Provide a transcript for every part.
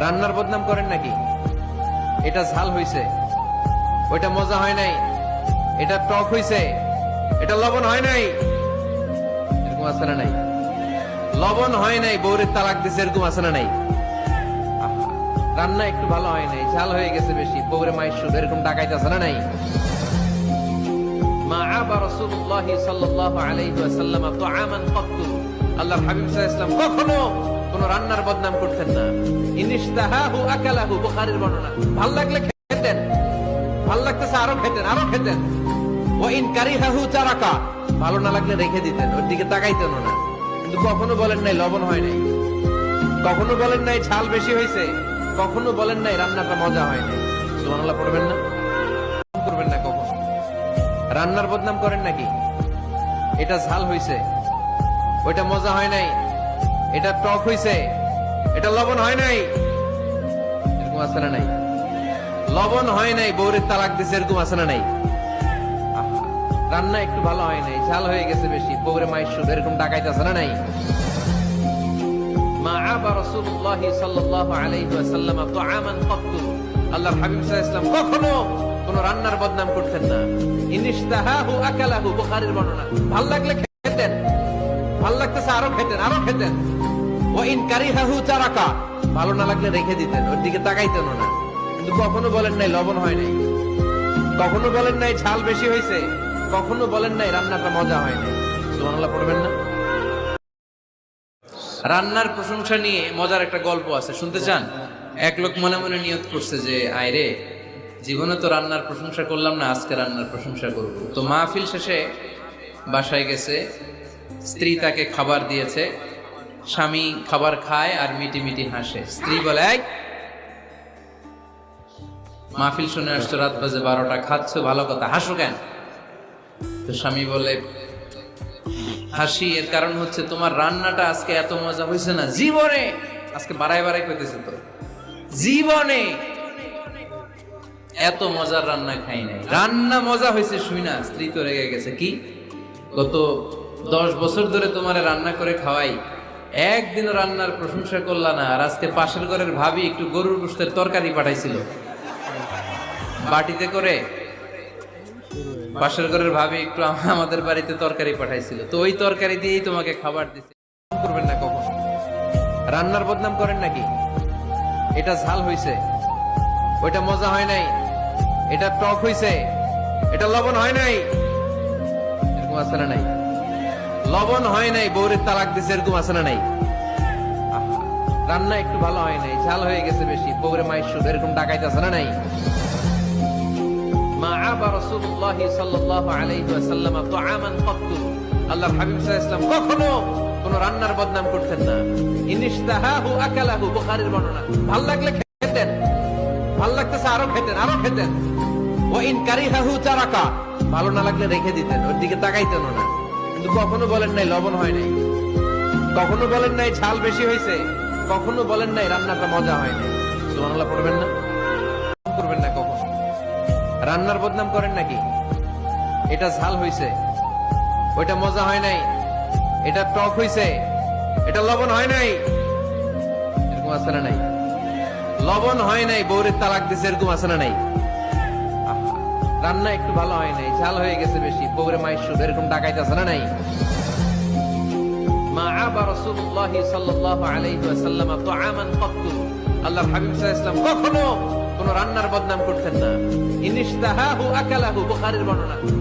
রান্নার বদনাম করেন নাকি? এটা ঝাল হইছে। ওইটা মজা হয় নাই। এটা টক হইছে। এটা লবণ হয় নাই। এরকম না নাই? লবণ হয় নাই বৌরের তালাক দিছে, এরকম না নাই? রান্না একটু ভালো হয় নাই, ঝাল হয়ে গেছে বেশি, বউরে মায়ের সুদ, এরকম ডাকাইতে না নাই? মা আবা রাসূলুল্লাহ সাল্লাল্লাহু আলাইহি ওয়াসাল্লাম সাল্লাল্লাহু আলাইহি কখনো কোন রান্নার বদনাম করতেন না। ইনিশতাহাহু আকালাহু, বুখারীর বর্ণনা। ভালো লাগলে খেতেন। ভালো লাগতেছে আরও খেতেন আরও খেতেন। ও ইন কারিহাহু চারাকা। ভালো না লাগলে রেখে দিতেন, ওর দিকে তাকাইতেন না। কিন্তু কখনো বলেন নাই, লবণ হয় নাই। কখনো বলেন নাই, ঝাল বেশি হয়েছে। কখনো বলেন নাই, রান্নাটা মজা হয় নাই। সুবহানাল্লাহ, পড়বেন না? করবেন না কখনো। রান্নার বদনাম করেন নাকি? এটা ঝাল হইছে ওইটা মজা হয় নাই। এটা টক হইছে। এটা লবণ হয় নাই। এরকম আছে না নাই? লবণ হয় নাই বৌরের তালাক দিছে, এরকম আছে না নাই? রান্না একটু ভালো হয় নাই, ঝাল হয়ে গেছে বেশি, বউরে মায়ের সুদ, এরকম ডাকাইতে আছে না নাই? মা আবা রাসূলুল্লাহ সাল্লাল্লাহু আলাইহি ওয়াসাল্লাম তুআমান আল্লাহর হাবিব কখনো কোন রান্নার বদনাম করতেন না। ইনিশতাহাহু আকালাহু, বুখারীর বর্ণনা। ভালো লাগলে খেতেন। ভালো লাগতেছে আরও খেতেন আরও খেতেন। ও ইন কারিহাহু চারাকা ভালো না লাগলে রেখে দিতেন, ওর দিকে তাকাইতেন না। কিন্তু কখনো বলেন নাই, লবণ হয় নাই। কখনো বলেন নাই, ঝাল বেশি হয়েছে। কখনো বলেন নাই, রান্নাটা মজা হয় নাই। সুবহানাল্লাহ, পড়বেন না? রান্নার প্রশংসা নিয়ে মজার একটা গল্প আছে, শুনতে চান? এক লোক মনে মনে নিয়ত করছে যে আয়রে জীবনে তো রান্নার প্রশংসা করলাম না, আজকে রান্নার প্রশংসা করব। তো মাহফিল শেষে বাসায় গেছে স্ত্রী তাকে খাবার দিয়েছে স্বামী খাবার খায় আর মিটি মিটি হাসে। স্ত্রী বলে "এই, মাহফিল শুনে আসছো রাত বাজে বারোটা খাচ্ছ ভালো কথা হাসো কেন? তো স্বামী বলে হাসি এর কারণ হচ্ছে তোমার রান্নাটা আজকে এত মজা হয়েছে না জীবনে আজকে বাড়াই বাড়াই করতেছে তো জীবনে এত মজার রান্না খাই নাই রান্না মজা হয়েছে শুই না স্ত্রী তো রেগে গেছে কি? গত দশ বছর ধরে তোমার রান্না করে খাওয়াই। একদিন রান্নার প্রশংসা করলা না, আর আজকে পাশের ঘরের ভাবি একটু গরুর গোস্তের তরকারি পাঠাইছিল। বাটিতে করে পাশের ঘরের ভাবি একটু আমাদের বাড়িতে তরকারি পাঠাইছিল। তো ওই তরকারি দিয়েই তোমাকে খাবার দিছে। করবেন না কখন? রান্নার বদনাম করেন নাকি? এটা ঝাল হইছে। ওইটা মজা হয় নাই। এটা টক হইছে। এটা লবণ হয় নাই। এরকম না নাই। লবণ হয় নাই, বউরের তালাক দিছে, এরকম আছে না নাই? রান্না একটু ভালো হয় নাই, ঝাল হয়ে গেছে বেশি, বউরে মায়ের সুদ, এরকম ডাকাইতে আছে না নাই? রান্নার বদনাম না। বর্ণনা। ভালো লাগলে খেতেন, ভালো লাগতেছে খেতেন খেতেন। ভালো না লাগলে রেখে দিতেন, ওর দিকে তাকাইতেন না। কিন্তু কখনো বলেন নাই লবণ হয় নাই। কখনো বলেন নাই ঝাল বেশি হয়েছে। কখনো বলেন নাই রান্নাটা মজা হয় নাই। সুবহানাল্লাহ পড়বেন না? করবেন না কখনো। রান্নার বদনাম করেন নাকি? এটা ঝাল হইছে ওইটা মজা হয় নাই। এটা টক হইছে এটা লবণ হয় নাই। এরকম আছে না নাই? লবণ হয় নাই বউরের তালাক দিছে, এরকম আছে না নাই? রান্না একটু ভালো হয় নাই, ঝাল হয়ে গেছে বেশি, বউরে মায়ের সুদ, এরকম ডাকাইতে আছে না। নাই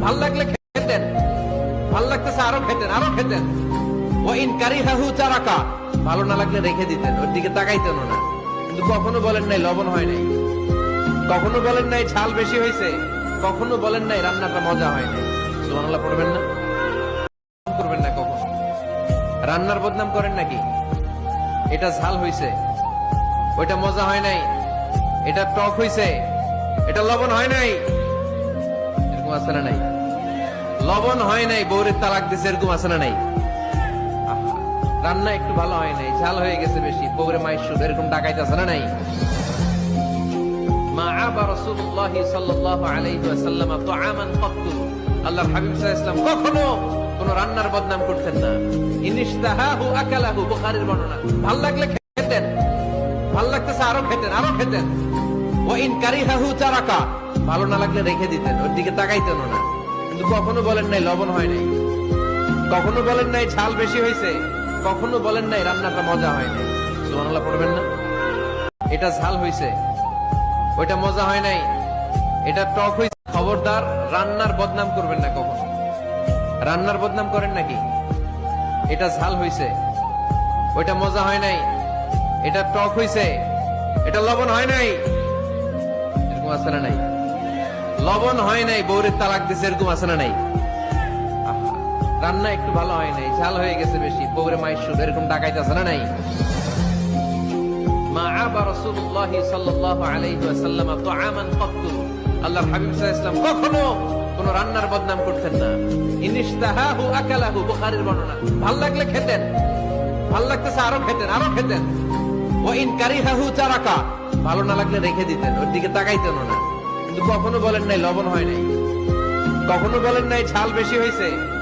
ভালো লাগলে খেতেন, ভালো লাগতেছে খেতেন খেতেন। ভালো না লাগলে রেখে দিতেন, ওর দিকে তাকাইতেন না। কিন্তু কখনো বলেন নাই, লবণ হয় নাই। কখনো বলেন নাই, ঝাল বেশি হয়েছে কখনো বলেন নাই, রান্নাটা মজা হয় নাই সুবহানাল্লাহ, পড়বেন না? করবেন না কখনো। রান্নার বদনাম করেন নাকি? এটা ঝাল হইছে। ওইটা মজা হয় নাই। এটা টক হইছে। এটা লবণ হয় নাই। এরকম আছে না নাই? লবণ হয় নাই বউরের তালাক দিছে, এরকম আছে না নাই? রান্না একটু ভালো হয় নাই, ঝাল হয়ে গেছে বেশি মায়ের সুদ, এরকম ডাকাইতে আছে না নাই? ভালো না লাগলে রেখে দিতেন, ওর দিকে তাকাইতেন না। কিন্তু কখনো বলেন নাই, লবণ হয় নাই। কখনো বলেন নাই, ঝাল বেশি হয়েছে কখনো বলেন নাই, রান্নাটা মজা হয় নাই। পড়বেন না। এটা ঝাল হয়েছে ওইটা মজা হয় নাই। এটা টক হয়েছে খবরদার, রান্নার বদনাম করবেন না কখনো। রান্নার বদনাম করেন নাকি? এটা ঝাল হয়েছে ওইটা মজা হয় নাই। এটা টক হয়েছে এটা লবণ হয় নাই। এরকম আছে না নাই? লবণ হয় নাই বৌরের তালাক দিছে, এরকম আছে না নাই? রান্না একটু ভালো হয় নাই। ঝাল হয়ে গেছে বেশি। বৌরে মায়ের সুদ, এরকম ডাকাইতে আছে না নাই? রান্নার বদনাম বর্ণনা। ভালো লাগলে খেতেন। খেতেন খেতেন। ভালো না লাগলে রেখে দিতেন, ওর দিকে তাকাইতেন না। কিন্তু কখনো বলেন নাই, লবণ হয় নাই। কখনো বলেন নাই, ঝাল বেশি হয়েছে